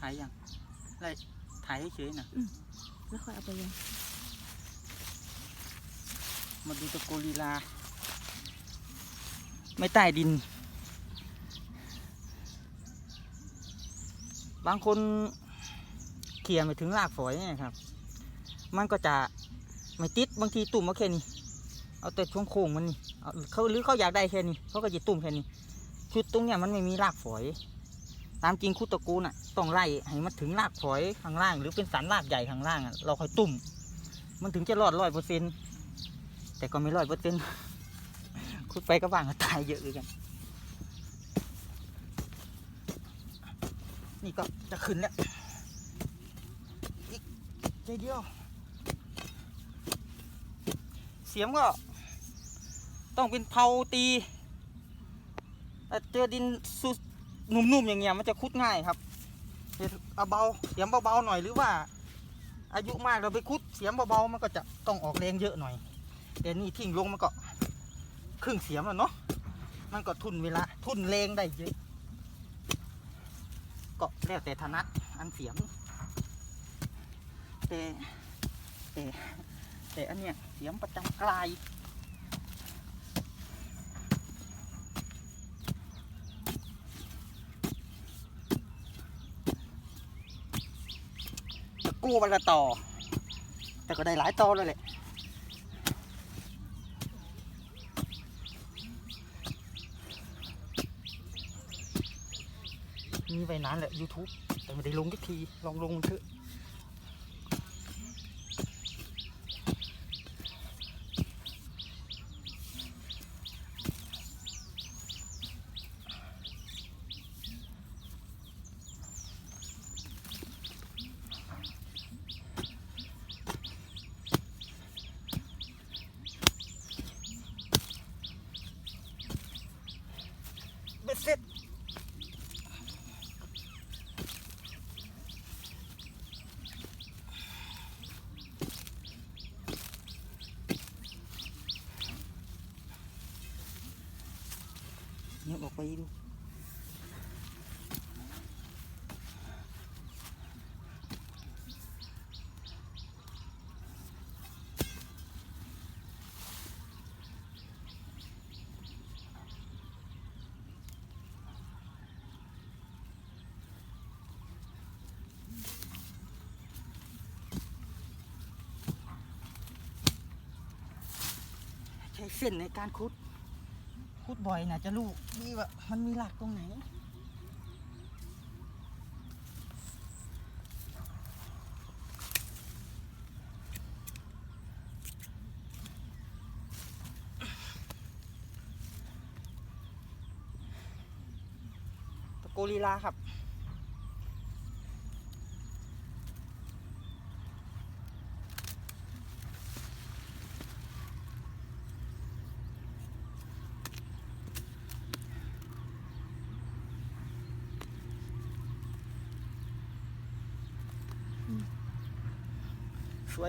ถ่ายยังไรถ่ายเฉยๆนะแล้วค่อยเอาไปยังมาดูตะโกลีลา ไม่ใต้ดิน บางคนเขี่ยไม่ถึงรากฝอยเนี่ยครับ มันก็จะไม่ติดบางทีตุ่มมาแค่นี้ เอาแต่ช่วงโค้งมันนี่เอาเขาหรือเขาอยากได้แค่นี้เขาก็จะตุ่มแค่นี้ ชุดตรงเนี้ยมันไม่มีรากฝอย ตามจริงคุตะกูน่ะต้องไล่ให้มันถึงรากฝอยข้างล่าง หรือเป็นสันรากใหญ่ข้างล่างเราค่อยตุ่ม มันถึงจะรอดร้อยเปอร์เซ็นต์แต่ก็ไม่ร้อยเปอร์เซ็นต์คุดไปก็บ้างก็ตายเยอะเลยกัน นี่ก็จะขึ้นแล้วอีกใจเดียว เสียมก็ ต้องเป็นเผาตีเจอดินสุด นุ่มๆอย่างเงี้ยมันจะคุดง่ายครับเอาเบาเสียมเบาๆหน่อยหรือว่า อายุมากเราไปคุดเสียมเบาๆมันก็จะต้องออกแรงเยอะหน่อยแต่นี่ทิ้งลงมันก็ครึ่งเสียมแล้วเนาะมันก็ทุนเวลาทุนแรงได้เยอะก็แล้วแต่ถนัดอันเสียมแต่แต่แต่อันเนี้ยเสียมประจำกลาย กู้วันละต่อ แต่ก็ได้หลายต่อเลยแหละมีไปนานแหละ YouTube แต่ไม่ได้ลงทุกที ลองลงเถอะเบ็ดเสร็จ เนี่ยออกไปดูใช้เส้นในการคุด คุดบ่อยนะจะรู้ดีว่ามันมีหลักตรงไหนตะโกลีลาครับ